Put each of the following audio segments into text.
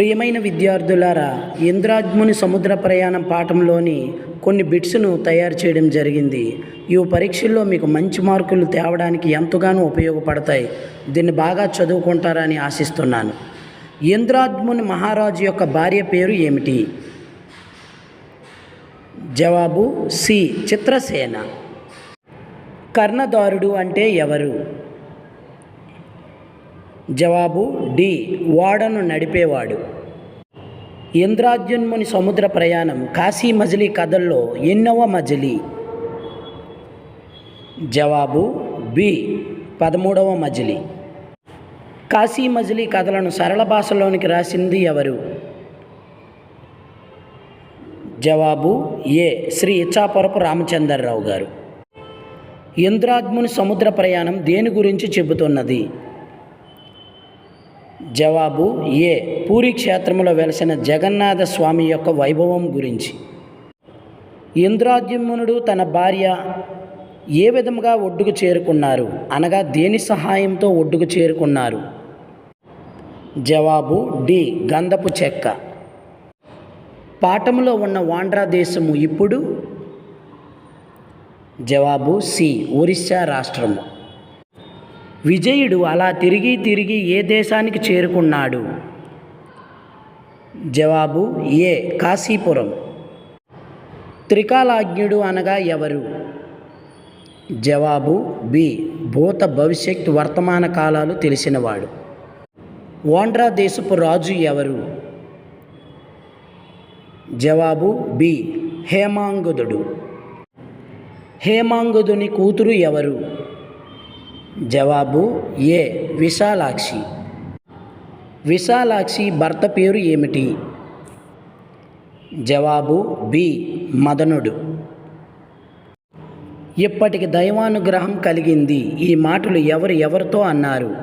ప్రియమైన విద్యార్థులారా ఇంద్రాజ్ముని సముద్ర ప్రయాణం పాఠంలోని కొన్ని బిట్స్ను తయారు చేయడం జరిగింది. ఇవి పరీక్షల్లో మీకు మంచి మార్కులు తేవడానికి ఎంతగానో ఉపయోగపడతాయి. దీన్ని బాగా చదువుకుంటారని ఆశిస్తున్నాను. ఇంద్రాజ్ముని మహారాజు యొక్క భార్య పేరు ఏమిటి? జవాబు సి. చిత్రసేన. కర్ణదారుడు అంటే ఎవరు? జవాబు డి ఓడను నడిపేవాడు. ఇంద్రాజ్యున్ముని సముద్ర ప్రయాణం కాశీ మజిలీ కథల్లో ఎన్నవ మజిలీ. జవాబు బి పదమూడవ మజిలీ. కాశీ మజిలీ కథలను సరళ భాషలోనికి రాసింది ఎవరు? జవాబు ఏ శ్రీ ఇచ్చాపురపు రామచంద్రరావు గారు. ఇంద్రాద్ముని సముద్ర ప్రయాణం దేని గురించి చెబుతున్నది? జవాబు ఏ? పూరి క్షేత్రంలో వెలసిన జగన్నాథ స్వామి యొక్క వైభవం గురించి. ఇంద్రాద్యుమ్నుడు తన భార్య ఏ విధముగా ఒడ్డుకు చేరుకున్నారు? అనగా దేని సహాయంతో ఒడ్డుకు చేరుకున్నారు? జవాబు డి. గంధపు చెక్క. పాఠములో ఉన్న వాండ్రా దేశము ఇప్పుడు? జవాబు సి. ఒరిస్సా రాష్ట్రము. విజయుడు అలా తిరిగి తిరిగి ఏ దేశానికి చేరుకున్నాడు? జవాబు ఏ కాశీపురం. త్రికాలాజ్ఞుడు అనగా ఎవరు? జవాబు బి భూత భవిష్యత్ వర్తమాన కాలాలు తెలిసినవాడు. ఓండ్రా దేశపు రాజు ఎవరు? జవాబు బి హేమాంగుదుడు. హేమాంగుదుని కూతురు ఎవరు? జవాబు ఏ. విశాలాక్షి. విశాలాక్షి భర్త పేరు ఏమిటి? జవాబు బి. మదనుడు. ఇప్పటికి దైవానుగ్రహం కలిగింది. ఈ మాటలు ఎవరు ఎవరితో అన్నారు?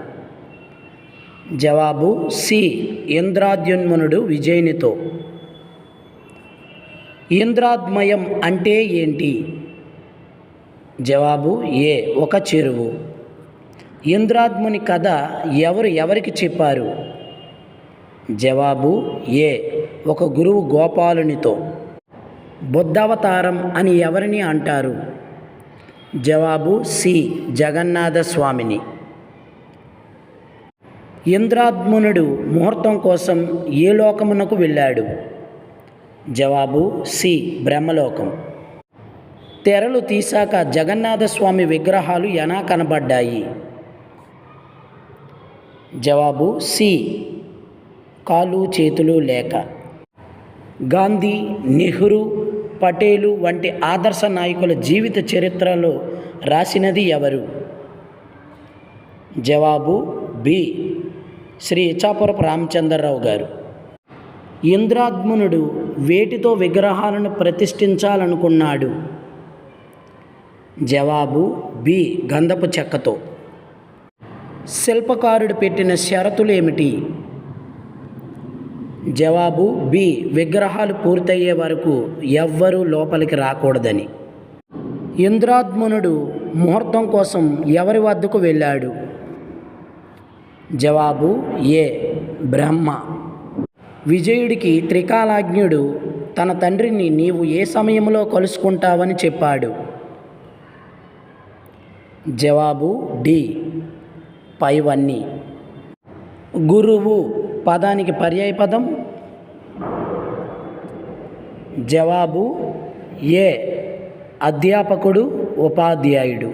జవాబు సి. ఇంద్రాద్యున్మనుడు విజయునితో. ఇంద్రాద్మయం అంటే ఏంటి? జవాబు ఏ. ఒక చెరువు. ఇంద్రాద్ముని కథ ఎవరు ఎవరికి చెప్పారు? జవాబు ఏ ఒక గురువు గోపాలునితో. బుద్ధావతారం అని ఎవరిని అంటారు? జవాబు సి జగన్నాథ స్వామిని. ఇంద్రాద్మునుడు ముహూర్తం కోసం ఏ లోకమునకు వెళ్ళాడు? జవాబు సి బ్రహ్మలోకం. తెరలు తీశాక జగన్నాథస్వామి విగ్రహాలు ఎలా కనబడ్డాయి? జవాబు సి. కాలు చేతులు లేక. గాంధీ నెహ్రూ పటేలు వంటి ఆదర్శ నాయకుల జీవిత చరిత్రలో రాసినది ఎవరు? జవాబు బి. శ్రీ ఇచ్చాపురపు రామచంద్రరావు గారు. ఇంద్రాద్మునుడు వేటితో విగ్రహాలను ప్రతిష్ఠించాలనుకున్నాడు? జవాబు బి. గంధపు చెక్కతో. శిల్పకారుడు పెట్టిన షరతులు ఏమిటి? జవాబు బి. విగ్రహాలు పూర్తయ్యే వరకు ఎవ్వరూ లోపలికి రాకూడదని. ఇంద్రాద్మునుడు ముహూర్తం కోసం ఎవరి వద్దకు వెళ్ళాడు? జవాబు ఏ. బ్రహ్మ. విజయుడికి త్రికాలాజ్ఞుడు తన తండ్రిని నీవు ఏ సమయంలో కలుసుకుంటావని చెప్పాడు? జవాబు డి. పైవన్నీ. గురువు పదానికి పర్యాయ పదం? జవాబు ఏ. అధ్యాపకుడు ఉపాధ్యాయుడు.